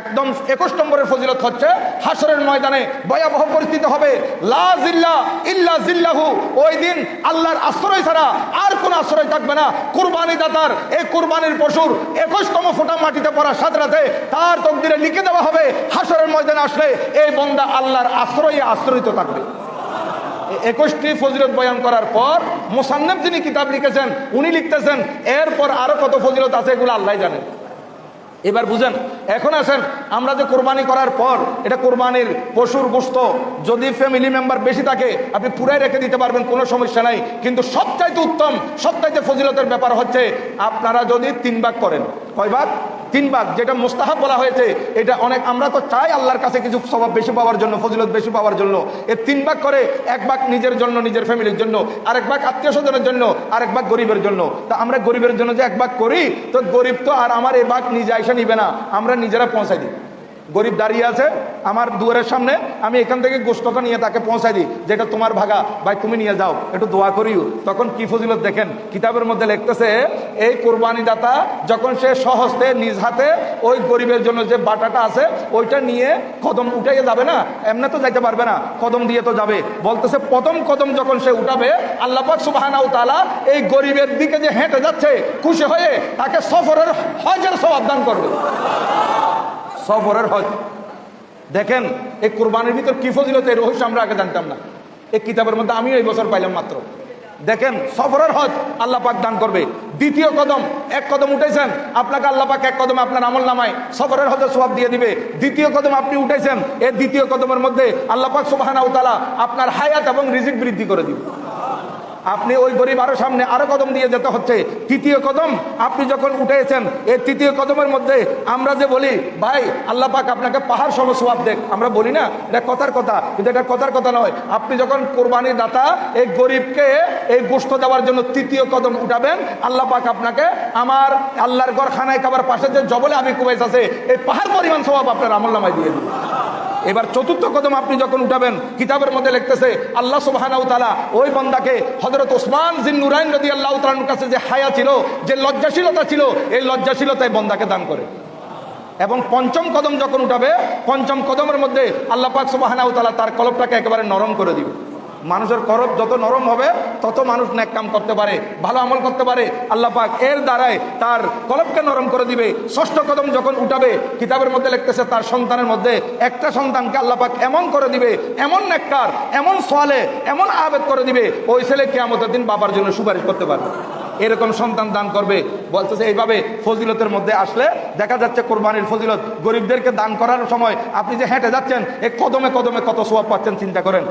একদম একুশ নম্বরের ফজিলত হচ্ছে হাসরের ময়দানে ভয়াবহ পরিস্থিতি হবে। লা জিল্লা ইল্লা জিল্লাহু, ওই দিন আল্লাহর আশ্রয় ছাড়া আর কোন আশ্রয় থাকবে না। কুরবানি দাতার, এই কুরবানির পশুর একুশতম ফোটা মাটিতে পড়ার সাথে সাথে তার তকদিরে লিখে দেওয়া হবে হাসরের ময়দানে আসলে এই বন্দা আল্লাহর আশ্রয়ে আশ্রয়িত থাকবে। একুশটি ফজিলত বয়ান করার পর মোসান্নেব যিনি কিতাব লিখেছেন, উনি লিখতেছেন, এরপর আরও কত ফজিলত আছে এগুলো আল্লাহ জানেন এবার বুঝেন, এখন আসেন আমরা যে কোরবানি করার পর, এটা কোরবানির পশুর গোস্ত, যদি ফ্যামিলি মেম্বার বেশি থাকে, আপনি পুরাই রেখে দিতে পারবেন, কোনো সমস্যা নাই। কিন্তু সবচাইতে উত্তম, সবচাইতে ফজিলতের ব্যাপার হচ্ছে, আপনারা যদি তিন ভাগ করেন, কয় ভাগ? তিন ভাগ যেটা মোস্তাহাব বলা হয়েছে, এটা অনেক, আমরা তো চাই আল্লাহর কাছে কিছু স্বভাব বেশি পাওয়ার জন্য, ফজিলত বেশি পাওয়ার জন্য। এ তিন ভাগ করে এক ভাগ নিজের জন্য, নিজের ফ্যামিলির জন্য, আরেক ভাগ আত্মীয় স্বজনের জন্য, আরেক ভাগ গরিবের জন্য। তা আমরা গরিবের জন্য যে এক ভাগ করি, তো গরিব তো আর আমার এ ভাগ নিজে আইসা নিবে না, আমরা নিজেরা পৌঁছাই দিই। গরিব দাঁড়িয়ে আছে, আমার দুয়ারের সামনে আমি এখান থেকে গোস্তটা নিয়ে তাকে পৌঁছাই দিই, যেটা তোমার ভাগা। ভাই, তুমি নিয়ে যাও, একটু দোয়া করিও। তখন কি ফজিলত দেখেন, কিতাবের মধ্যে লিখতেছে, এই কোরবানি দাতা যখন সে সহস্তে নিজ হাতে ওই গরিবের জন্য যে বাটাটা আছে, ওইটা নিয়ে কদম উঠাইয়ে যাবে না? এমনি তো যাইতে পারবে না, কদম দিয়ে তো যাবে। বলতেছে, প্রথম কদম যখন সে উঠাবে, আল্লাহ পাক সুবহানাহু তাআলা এই গরিবের দিকে যে হেঁটে যাচ্ছে, খুশি হয়ে তাকে সফরের হজের সওয়াব দান করবে। সফরের হজ। দেখেন, এই কোরবানির ভিতর কি ফজিলত, এই রহস্য আমরা আগে জানতাম না। এই কিতাবের মধ্যে আমিও এই বছর পাইলাম মাত্র। দেখেন, সফরের হজ আল্লাহ পাক দান করবে। দ্বিতীয় কদম, এক কদম উঠেছেন, আপনাকে আল্লাহ পাক এক কদম আপনার আমল নামায় সফরের হজের সবাব দিয়ে দিবে। দ্বিতীয় কদম আপনি উঠেছেন, এই দ্বিতীয় কদমের মধ্যে আল্লাহ পাক সুবহানাহু তাআলা আপনার হায়াত এবং রিজিক বৃদ্ধি করে দিবে। আপনি ওই গরিব আরও সামনে আরও কদম দিয়ে যেতে হচ্ছে। তৃতীয় কদম, আপনি যখন উঠেছেন, এই তৃতীয় কদমের মধ্যে আমরা যে বলি, ভাই, আল্লাহ পাক আপনাকে পাহাড় সম সোয়াব দেখ। আমরা বলি না, এটা কথার কথা, কিন্তু এটা কথার কথা নয়। আপনি যখন কোরবানির দাতা, এই গরিবকে এই গোস্ত দেওয়ার জন্য তৃতীয় কদম উঠাবেন, আল্লাহ পাক আপনাকে আমার আল্লাহর ঘর খানায় খাবার পাশে যে জবলে আমি কুবাইস আছে, এই পাহাড় পরিমাণ সোয়াব আপনার আমল নামায় দিয়ে দিবে। এবার চতুর্থ কদম আপনি যখন উঠাবেন, কিতাবের মধ্যে লিখতেছে, আল্লাহ সুবহানাহু তাআলা ওই বন্দাকে হজরত ওসমান জিন নুরাইন আল্লাহ তাআলার কাছে যে হায়া ছিল, যে লজ্জাশীলতা ছিল, এই লজ্জাশীলতায় বন্দাকে দান করে। এবং পঞ্চম কদম যখন উঠাবে, পঞ্চম কদমের মধ্যে আল্লাহ পাক সুবহানাহু তাআলা তার কলপটাকে একেবারে নরম করে দিবে। মানুষের করব যত নরম হবে, তত মানুষ ন্যাক কাম করতে পারে, ভালো আমল করতে পারে। আল্লাহ পাক এর দ্বারাই তার কলবকে নরম করে দিবে। ষষ্ঠ কদম যখন উঠাবে, কিতাবের মধ্যে লিখতেছে, তার সন্তানের মধ্যে একটা সন্তানকে আল্লাহ পাক এমন করে দিবে, এমন নেককার এমন সোয়ালে, এমন আবেদ করে দিবে, ওই ছেলে কেয়ামতের দিন বাবার জন্য সুপারিশ করতে পারবে। এরকম সন্তান দান করবে। বলতেছে, এইভাবে ফজিলতের মধ্যে আসলে দেখা যাচ্ছে কোরবানির ফজিলত গরিবদেরকে দান করার সময় আপনি যে হেঁটে যাচ্ছেন এই কদমে কদমে কত সোয়াব পাচ্ছেন চিন্তা করেন।